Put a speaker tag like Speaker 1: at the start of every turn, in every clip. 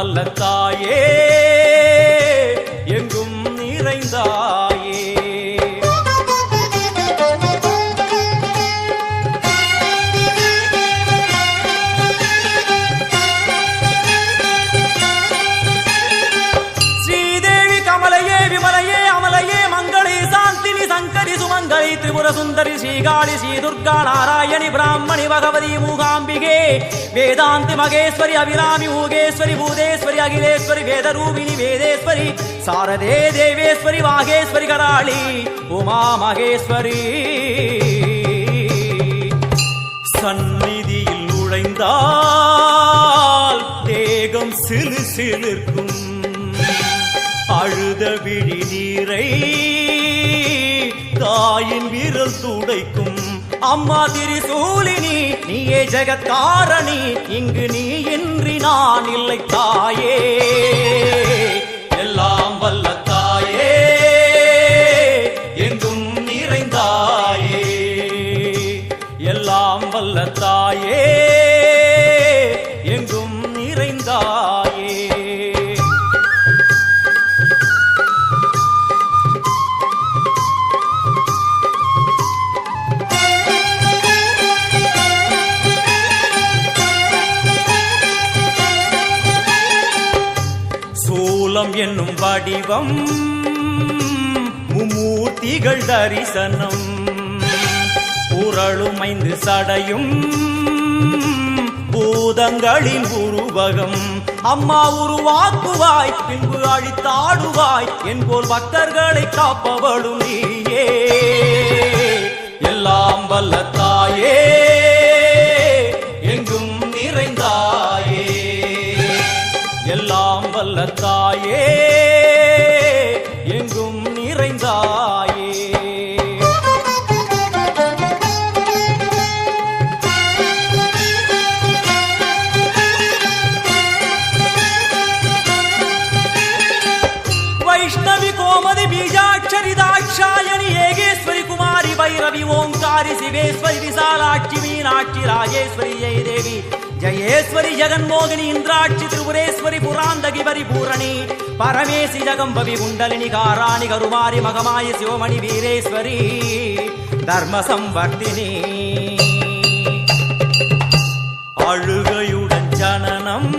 Speaker 1: வல்ல தாயே எங்கும் நிறைந்தாயே. ஸ்ரீதேவி கமலையே விமலையே அமலையே மங்களே சாந்தினி சங்கரி சுமங்கலி திரிபுர சுந்தரி ஸ்ரீகாளி ஸ்ரீ துர்கா நாராயணி பிராமணி பகவதி மூகாம்பிகே. வேதாந்தி மகேஸ்வரி அபிராமி மூகேஸ்வரி பூதேஸ்வரி அகிலேஸ்வரி வேதரூபிணி வேதேஸ்வரி சாரதே தேவேஸ்வரி வாகேஸ்வரி கராளி உமா மகேஸ்வரி. சந்நிதியில் நுழைந்தால் தேகம் சிலு சிலிர்க்கும். அழுத விழி நீரை தாயின் விரல் துடைக்கும். அம்மா திரிசூலினி நீயே ஜெகத்காரணி இங்கு நீ இன்றி நான் இல்லை தாயே. மூலம் என்னும் வடிவம். மும்மூர்த்திகள் தரிசனம். உரளுமைந்து சடையும். பூதங்களின் உருவகம். அம்மா உருவாக்குவாய் பின்பு அழித்தாடுவாய் என்போல் பக்தர்களை காப்பவளும் நீயே. எல்லாம் வல்ல எல்லாம் வல்ல தாயே எங்கும் நிறைந்தாயே. வைஷ்ணவி கோமதி பீஜாட்சரி தாட்சாயணி ஏகேஸ்வரி குமாரி பைரவி ஓங்காரி சிவேஸ்வரி விசாலாட்சி மீனாட்சி ராஜேஸ்வரி ஜெயதேவி. ஜயேஸ்வரி ஜெகன்மோகினி இந்திராட்சி திரிபுரேஸ்வரி புராந்தகி பரிபூரணி. பரமேசி ஜகம்பவி குண்டலினி காராணி கருமாரி மகமாயி சிவமணி வீரேஸ்வரி. தர்ம சம்வர்த்தினி அழுகையுடன் ஜனனம்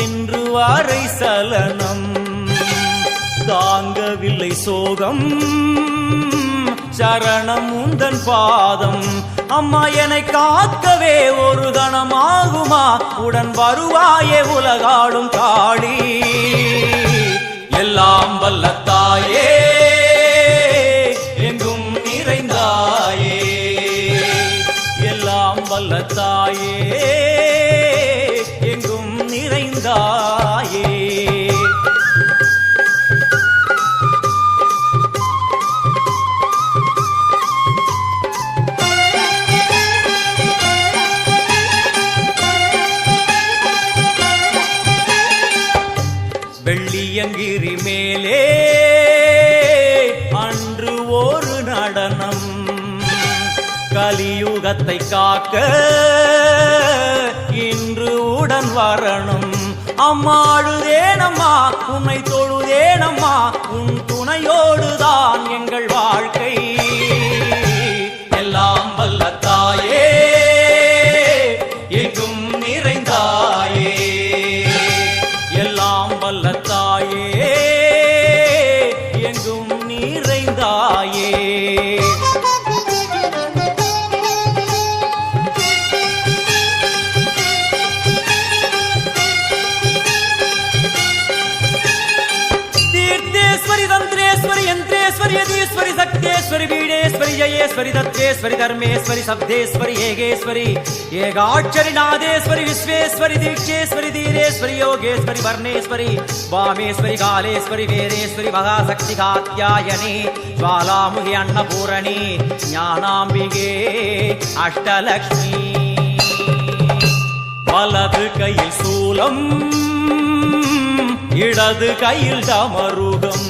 Speaker 1: இன்று வாரை சலனம். தாங்கவில்லை சோகம் சரணம் உந்தன் பாதம். அம்மா என்னை காக்கவே ஒரு கணமாகுமா? உடன் வருவாயே உலகாடும் காளி. எல்லாம் வல்லத்த மேலே அன்று ஒரு நடனம். கலியுகத்தை காக்க இன்று உடன் வரணும். அம்மாழுதேனம்மா உன்னை தொழுதேனம்மா உன் துணையோ तन्त्रेश्वरि यन्त्रेश्वरि यदीश्वरि शक्तेश्वरि बीडेश्वरि जयेश्वरि दत्तेश्वरि धर्मेश्वरि शब्देश्वरि येगेश्वरि येगाक्षरि नादेश्वरि विश्वेश्वरि दीक्षेश्वरि धीरेश्वरि योगेश्वरि वर्णेश्वरि वामेश्वरि कालेश्वरि वीरेश्वरि महाशक्ति कात्यायनि ज्वालामुखि अन्नपूरणि ज्ञानाम्बिके अष्टलक्ष्मी வலது கையில் சூலம் இடது கையில் டமருகம்